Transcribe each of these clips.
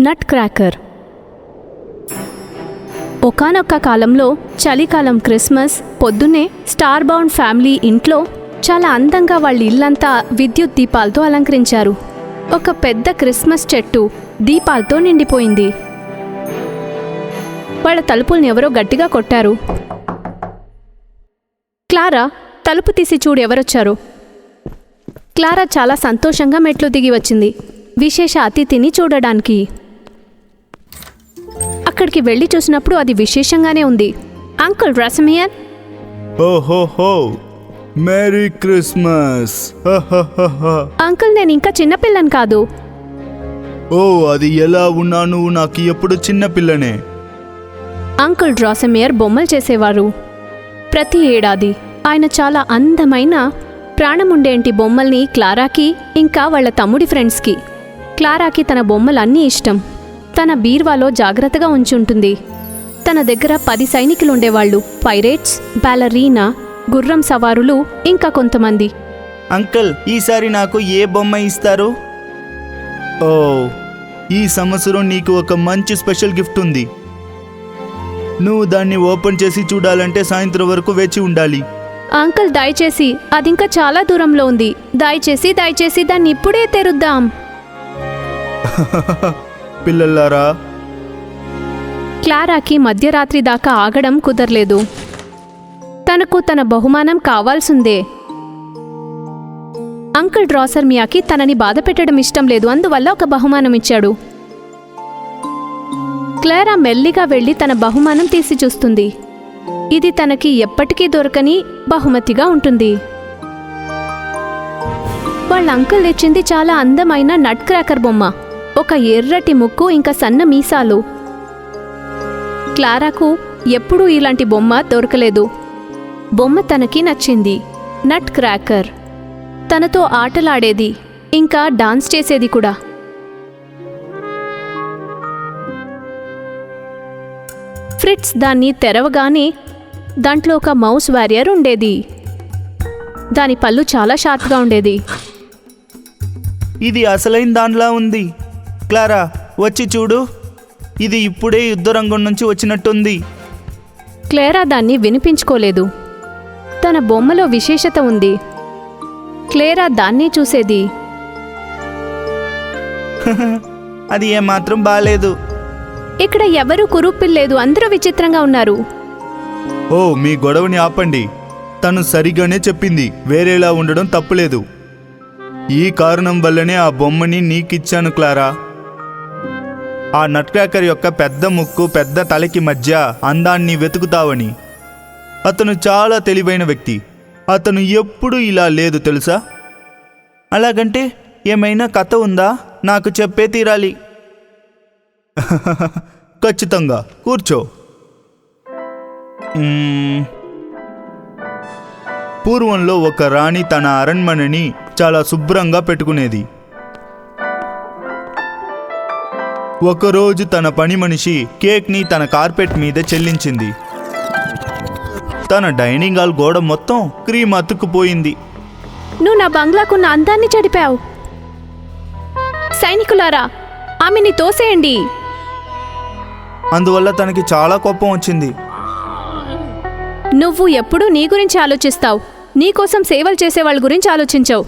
నట్ cracker. ఒకనొక్క కాలంలో చలికాలం Christmas పొద్దున్నే స్టార్ బౌండ్ ఫ్యామిలీ ఇంట్లో చాలా అందంగా వాళ్ళ ఇల్లంతా విద్యుత్ దీపాలతో అలంకరించారు. ఒక పెద్ద క్రిస్మస్ చెట్టు దీపాలతో నిండిపోయింది. వాళ్ళ తలుపుల్ని ఎవరో గట్టిగా కొట్టారు. క్లారా తలుపు తీసి చూడు ఎవరొచ్చారు. క్లారా చాలా సంతోషంగా మెట్లు దిగి వచ్చింది. విశేష అతిథిని చూడడానికి. అక్కడికి వెళ్ళి చూసినప్పుడు అది విశేషంగానే ఉంది. అంకుల్ రసమియర్ ఓహోహో! Merry Christmas. అంకుల్ నేను ఇంకా చిన్నపిల్లని కాదు. ఓ అది ఎలా ఉన్నా నువ్వు నాకు ఎప్పుడు చిన్న పిల్లనే. అంకుల్ డ్రాసమియర్ బొమ్మలు చేసేవారు. ప్రతి ఏడాది ఆయన చాలా అందమైన ప్రాణముండేంటి బొమ్మల్ని క్లారాకి ఇంకా వాళ్ళ తమ్ముడి ఫ్రెండ్స్కి. క్లారాకి తన బొమ్మలు అన్నీ ఇష్టం. తన బీర్వాలో జాగ్రత్తగా ఉంచుంటుంది. తన దగ్గర పది సైనికులు ఉండేవాళ్ళు పైరేట్స్ బ్యాలరీనా గుర్రం సవారులు ఇంకా కొంతమంది. అంకుల్ ఈసారి నాకు ఏ బొమ్మ ఇస్తారు? ఓ ఈ సంవత్సరం నీకు ఒక మంచి స్పెషల్ గిఫ్ట్ ఉంది. నువ్వు దాన్ని ఓపెన్ చేసి చూడాలంటే సాయంత్రం వరకు వేచి ఉండాలి. అంకుల్ దయచేసి అది ఇంకా చాలా దూరంలో ఉంది. దయచేసి దయచేసి దాన్ని ఇప్పుడే తెరుద్దాం. పిల్లలారా. క్లారాకి మధ్యరాత్రి దాకా ఆగడం కుదరలేదు. తనకు తన బహుమానం కావాల్సిందే. అంకుల్ డ్రాసర్ మియాకి తనని బాధ పెట్టడం ఇష్టం లేదు అందువల్ల ఒక బహుమానం ఇచ్చాడు. క్లారా మెల్లిగా వెళ్ళి తన బహుమానం తీసి చూస్తుంది. ఇది తనకి ఎప్పటికీ దొరకని బహుమతిగా ఉంటుంది. వాళ్ళ అంకుల్ తెచ్చింది చాలా అందమైన నట్ క్రాకర్ బొమ్మ. ఒక ఎర్రటి ముక్కు ఇంకా సన్న మీసాలు. క్లారాకు ఎప్పుడూ ఇలాంటి బొమ్మ దొరకలేదు. బొమ్మ తనకి నచ్చింది. Nutcracker. తనతో ఆటలాడేది. ఇంకా డాన్స్ చేసేది కూడా. ఫ్రిట్స్ దాన్ని తెరవగానే దాంట్లో ఒక మౌస్ వారియర్ ఉండేది. దాని పళ్ళు చాలా షార్ప్గా ఉండేది. ఇది అసలైన దానిలా ఉంది. క్లారా వచ్చి చూడు. ఇది ఇప్పుడే యుద్ధరంగం నుంచి వచ్చినట్టుంది. క్లేరా దాన్ని వినిపించుకోలేదు. తన బొమ్మలో విశేషత ఉంది. క్లేరా దాన్ని చూసేది. అది ఏమాత్రం బాలేదు. ఇక్కడ ఎవరూ కురూపిల్లేదు అందరూ విచిత్రంగా ఉన్నారు. ఓ మీ గొడవని ఆపండి. తను సరిగానే చెప్పింది వేరేలా ఉండడం తప్పులేదు. ఈ కారణం వల్లనే ఆ బొమ్మని నీకిచ్చాను క్లారా. ఆ నట్క్రాకర్ యొక్క పెద్ద ముక్కు పెద్ద తలకి మధ్య అందాన్ని వెతుకుతావని. అతను చాలా తెలివైన వ్యక్తి. అతను ఎప్పుడూ ఇలా లేదు తెలుసా? అలాగంటే ఏమైనా కథ ఉందా? నాకు చెప్పే తీరాలి. ఖచ్చితంగా. కూర్చో. పూర్వంలో ఒక రాణి తన అరణ్మణిని చాలా శుభ్రంగా పెట్టుకునేది. ఒకరోజు తన పని మనిషి కేక్ని తన కార్పెట్ మీద చెల్లించింది. తన డైనింగ్ హాల్ గోడ మొత్తం క్రీమ్ అతుక్కుపోయింది. నువ్వు నా బంగ్లాకున్న అందాన్ని చెడిపావు. సైనికులారా ఆమెని తోసేయండి. అందువల్ల తనకి చాలా కోపం వచ్చింది. నువ్వు ఎప్పుడూ నీ గురించి ఆలోచిస్తావు. నీకోసం సేవలు చేసే వాళ్ళ గురించి ఆలోచించవు.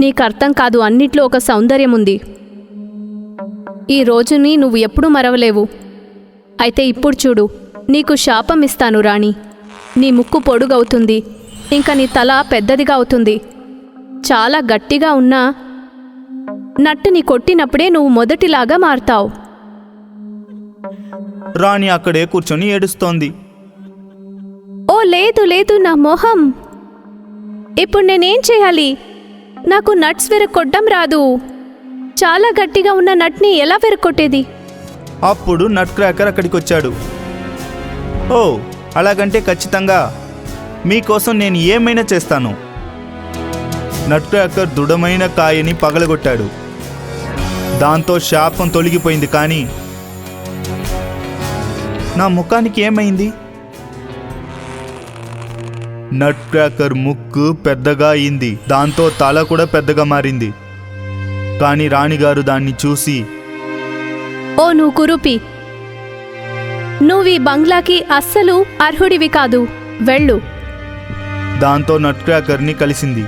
నీకు అర్థం కాదు అన్నిట్లో ఒక సౌందర్యం ఉంది. ఈ రోజుని నువ్వు ఎప్పుడూ మరవలేవు. అయితే ఇప్పుడు చూడు నీకు శాపం ఇస్తాను రాణి. నీ ముక్కు పొడుగవుతుంది. ఇంకా నీ తల పెద్దదిగా అవుతుంది. చాలా గట్టిగా ఉన్నా నట్టుని కొట్టినప్పుడే నువ్వు మొదటిలాగా మారతావు. రాణి అక్కడే కూర్చొని ఏడుస్తోంది. ఓ లేదు లేదు నా మొహం. ఇప్పుడు నేనేం చేయాలి? నాకు నట్స్ విరగొట్టడం రాదు. చాలా గట్టిగా ఉన్న నట్ని ఎలా విరగొట్టేది? అప్పుడు నట్ క్రాకర్ అక్కడికి వచ్చాడు ఓ అలాగంటే ఖచ్చితంగా మీకోసం నేను ఏమైనా చేస్తాను. నట్ క్రాకర్ దృఢమైన కాయని పగలగొట్టాడు. దాంతో శాపం తొలగిపోయింది కానీ నా ముఖానికి ఏమైంది? నట్ క్రాకర్ ముక్కు పెద్దగా అయింది. దాంతో తల కూడా పెద్దగా మారింది. కానీ రాణిగారు దాన్ని చూసి ఓ నువ్వు కురూపి నువ్వు ఈ బంగ్లాకి అస్సలు అర్హుడివి కాదు. వెళ్ళు. దాంతో నట్ క్రాకర్ని కలిసింది.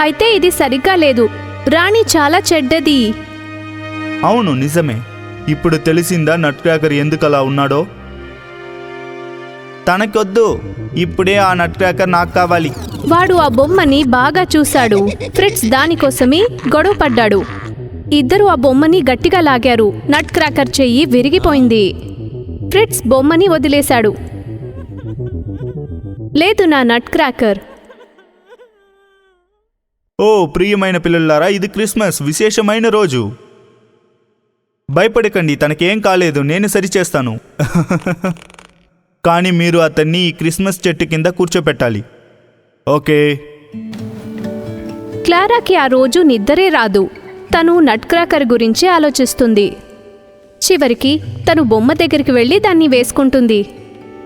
అయితే ఇది సరిగ్గా లేదు. రాణి చాలా చెడ్డది. అవును నిజమే. ఇప్పుడు తెలిసిందా నట్ క్రాకర్ ఎందుకు అలా ఉన్నాడో? తనకొద్దు. ఇప్పుడే ఆ నట్ క్రాకర్ నాకు కావాలి. వాడు ఆ బొమ్మని బాగా చూశాడు. ఫ్రిట్స్ దానికోసమే గొడవ పడ్డాడు. ఇద్దరు ఆ బొమ్మని గట్టిగా లాగారు. నట్ క్రాకర్ చెయ్యి విరిగిపోయింది. ఫ్రిట్స్ బొమ్మని వదిలేశాడు. లేదు నా నట్ క్రాకర్. ఓ ప్రియమైన పిల్లలారా ఇది క్రిస్మస్ విశేషమైన రోజు. భయపడకండి తనకేం కాలేదు నేను సరిచేస్తాను. కానీ మీరు అతన్ని ఈ క్రిస్మస్ చెట్టు కింద కూర్చోపెట్టాలి. ఓకే? క్లారాకి ఆ రోజు నిద్రే రాదు. తను నట్క్రాకర్ గురించి ఆలోచిస్తుంది. చివరికి తను బొమ్మ దగ్గరికి వెళ్ళి దాన్ని వేసుకుంటుంది.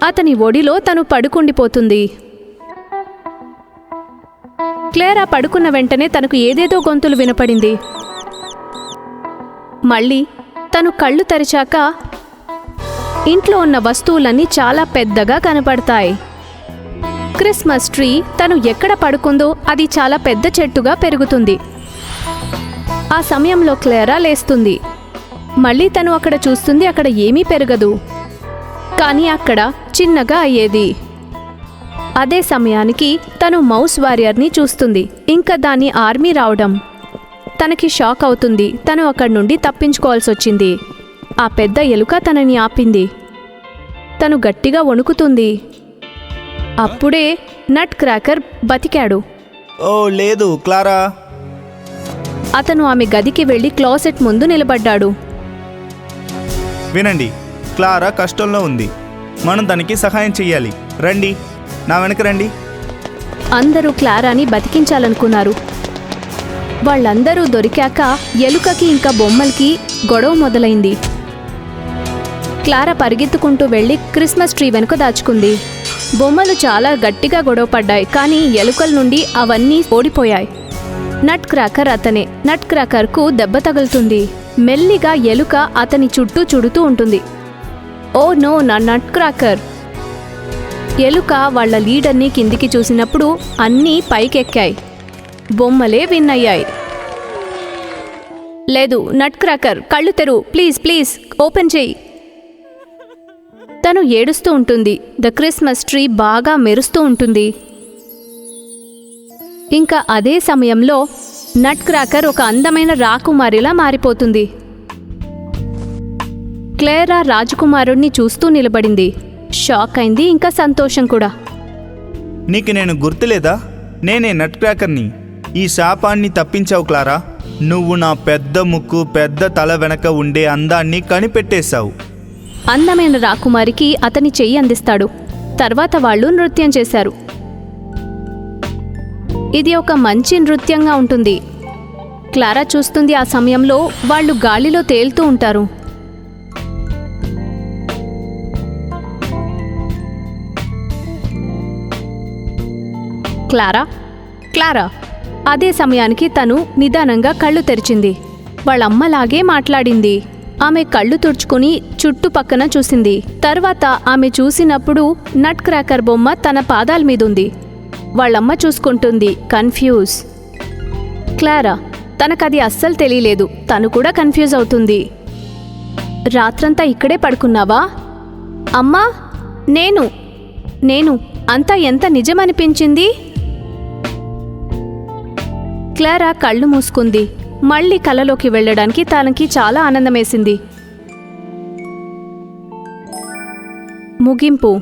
అతని ఒడిలో తను పడుకుండిపోతుంది. క్లేరా పడుకున్న వెంటనే తనకు ఏదేదో గొంతులు వినపడింది. మళ్ళీ తను కళ్ళు తెరిచాక ఇంట్లో ఉన్న వస్తువులన్నీ చాలా పెద్దగా కనపడతాయి. క్రిస్మస్ ట్రీ తను ఎక్కడ పడుకుందో అది చాలా పెద్ద చెట్టుగా పెరుగుతుంది. ఆ సమయంలో క్లేరా లేస్తుంది. మళ్ళీ తను అక్కడ చూస్తుంది అక్కడ ఏమీ పెరగదు. కానీ అక్కడ చిన్నగా అయ్యేది. అదే సమయానికి తను మౌస్ వారియర్ని చూస్తుంది. ఇంకా దాని ఆర్మీ రావడం. తనకి షాక్ అవుతుంది. తను అక్కడి నుండి తప్పించుకోవాల్సి వచ్చింది ఆ పెద్ద ఎలుక తనని ఆపింది. తను గట్టిగా వణుకుతుంది. అప్పుడే నట్ క్రాకర్ బతికాడు. ఓ లేదు క్లారా? అతను ఆమె గదికి వెళ్ళి క్లాసెట్ ముందు నిలబడ్డాడు. వినండి క్లారా కష్టంలో ఉంది. మనం తనకి సహాయం చెయ్యాలి. రండి నా వెనక రండి. అందరూ క్లారాని బతికించాలనుకున్నారు. వాళ్ళందరూ దొరికాక ఎలుకకి ఇంకా బొమ్మలకి గొడవ మొదలైంది. క్లారా పరిగెత్తుకుంటూ వెళ్ళి క్రిస్మస్ ట్రీ వెనుక దాచుకుంది. బొమ్మలు చాలా గట్టిగా గొడవపడ్డాయి కానీ ఎలుకల నుండి అవన్నీ ఓడిపోయాయి. నట్ క్రాకర్ అతనే. నట్ క్రాకర్కు దెబ్బ తగులుతుంది. మెల్లిగా ఎలుక అతని చుట్టూ చుడుతూ ఉంటుంది. ఓ నో నా నట్ క్రాకర్. ఎలుక వాళ్ళ లీడర్ని కిందికి చూసినప్పుడు అన్నీ పైకెక్కాయి. బొమ్మలే విన్ అయ్యాయి లేదు నట్ క్రాకర్ కళ్ళు తెరు ప్లీజ్ ప్లీజ్ ఓపెన్ చేయి. తను ఏడుస్తూ ఉంటుంది. ద క్రిస్మస్ ట్రీ బాగా మెరుస్తూ ఉంటుంది. ఇంకా అదే సమయంలో నట్ క్రాకర్ ఒక అందమైన రాకుమారిలా మారిపోతుంది. క్లేరా రాజకుమారుణ్ణి చూస్తూ నిలబడింది. షాక్ అయింది ఇంకా సంతోషం కూడా. నీకు నేను గుర్తులేదా? నేనే నట్ క్రాకర్ని. ఈ శాపాన్ని తప్పించావు క్లారా? నువ్వు నా పెద్ద ముక్కు పెద్ద తల వెనక ఉండే అందాన్ని కనిపెట్టేశావు. అందమైన రాకుమారికి అతని చెయ్యి అందిస్తాడు. తర్వాత వాళ్ళు నృత్యం చేశారు. ఇది ఒక మంచి నృత్యంగా ఉంటుంది. క్లారా చూస్తుంది ఆ సమయంలో వాళ్ళు గాలిలో తేలుతూ ఉంటారు. క్లారా క్లారా అదే సమయానికి తను నిదానంగా కళ్ళు తెరిచింది. వాళ్ళమ్మలాగే మాట్లాడింది. ఆమె కళ్ళు తుడుచుకుని చుట్టుపక్కన చూసింది. తర్వాత ఆమె చూసినప్పుడు నట్ క్రాకర్ బొమ్మ తన పాదాల మీదుంది. వాళ్ళమ్మ చూసుకుంటుంది కన్ఫ్యూజ్. క్లారా తనకది అస్సలు తెలియలేదు. తను కూడా కన్ఫ్యూజ్ అవుతుంది. రాత్రంతా ఇక్కడే పడుకున్నావా? అమ్మా నేను నేను అంతా ఎంత నిజమనిపించింది? క్లారా కళ్ళు మూసుకుంది. మళ్ళీ కలలోకి వెళ్ళడానికి తనకి చాలా ఆనందమేసింది. ముగింపు.